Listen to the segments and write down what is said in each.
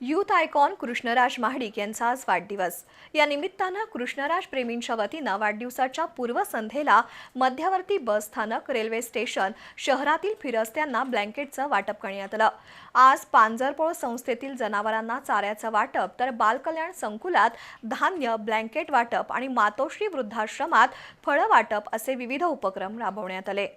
Youth icon Krishnaraj Mahadik यांचा आज वाढदिवस. या निमित्तानं कृष्णराज प्रेमींच्या वतीनं वाढदिवसाच्या पूर्वसंध्येला मध्यवर्ती बस स्थानक रेल्वे स्टेशन शहरातील फिरस्त्यांना ब्लँकेटचं वाटप करण्यात आलं. आज पांजरपोळ संस्थेतील जनावरांना चाऱ्याचं वाटप तर बालकल्याण संकुलात धान्य ब्लँकेट वाटप आणि मातोश्री वृद्धाश्रमात फळं वाटप असे विविध उपक्रम राबवण्यात आले.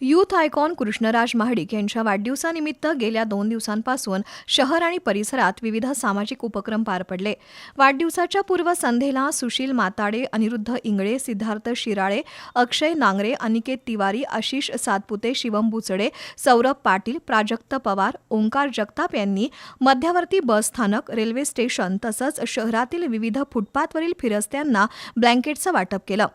युथ आयकॉन कृष्णराज महाडिक यांच्या वाढदिवसानिमित्त गेल्या दोन दिवसांपासून शहर आणि परिसरात विविध सामाजिक उपक्रम पार पडले. वाढदिवसाच्या पूर्वसंध्येला सुशील माताडे अनिरुद्ध इंगळे सिद्धार्थ शिराळे अक्षय नांगरे अनिकेत तिवारी आशिष सातपुते शिवम बुचडे सौरभ पाटील प्राजक्त पवार ओंकार जगताप यांनी मध्यवर्ती बस स्थानक रेल्वे स्टेशन तसंच शहरातील विविध फुटपाथवरील फिरस्त्यांना ब्लँकेटचं वाटप केलं.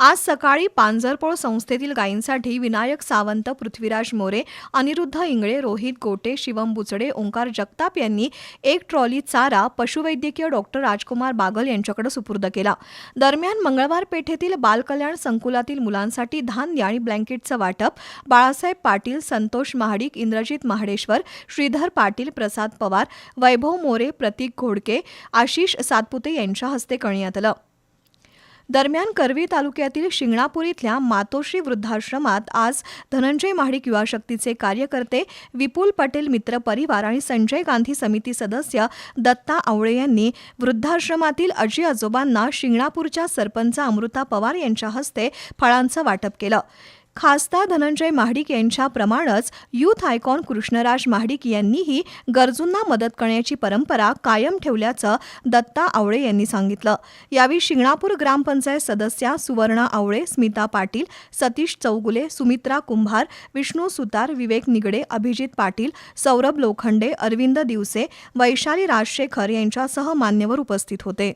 आज सकाळी पांजरपोळ संस्थेतील गायींसाठी विनायक सावंत पृथ्वीराज मोरे अनिरुद्ध इंगळे रोहित गोटे शिवम बुचडे ओंकार जगताप यांनी एक ट्रॉली चारा पशुवैद्यकीय डॉक्टर राजकुमार बागल यांच्याकडे सुपूर्द केला. दरम्यान मंगळवार पेठेतील बालकल्याण संकुलातील मुलांसाठी धान्य आणि ब्लँकेटचं वाटप बाळासाहेब पाटील संतोष महाडिक इंद्रजित महाडेश्वर श्रीधर पाटील प्रसाद पवार वैभव मोरे प्रतीक घोडके आशिष सातपुते यांच्या हस्ते करण्यात आलं. दरम्यान करवी तालुक्यातील शिंगणापूर इथल्या मातोश्री वृद्धाश्रमात आज धनंजय महाडिक युवा शक्तीचे कार्यकर्ते विपुल पटेल मित्र परिवार आणि संजय गांधी समिती सदस्य दत्ता आवळे यांनी वृद्धाश्रमातील आजी आजोबांना शिंगणापूरच्या सरपंच अमृता पवार यांच्या हस्ते फळांचं वाटप केलं. खासदार धनंजय महाडिक यांच्याप्रमाणेच युथ आयकॉन कृष्णराज महाडिक यांनीही गरजूंना मदत करण्याची परंपरा कायम ठेवल्याचं दत्ता आवळे यांनी सांगितलं. यावेळी शिंगणापूर ग्रामपंचायत सदस्या सुवर्णा आवळे स्मिता पाटील सतीश चौगुले सुमित्रा कुंभार विष्णू सुतार विवेक निगडे अभिजित पाटील सौरभ लोखंडे अरविंद दिवसे वैशाली राजशेखर यांच्यासह मान्यवर उपस्थित होते.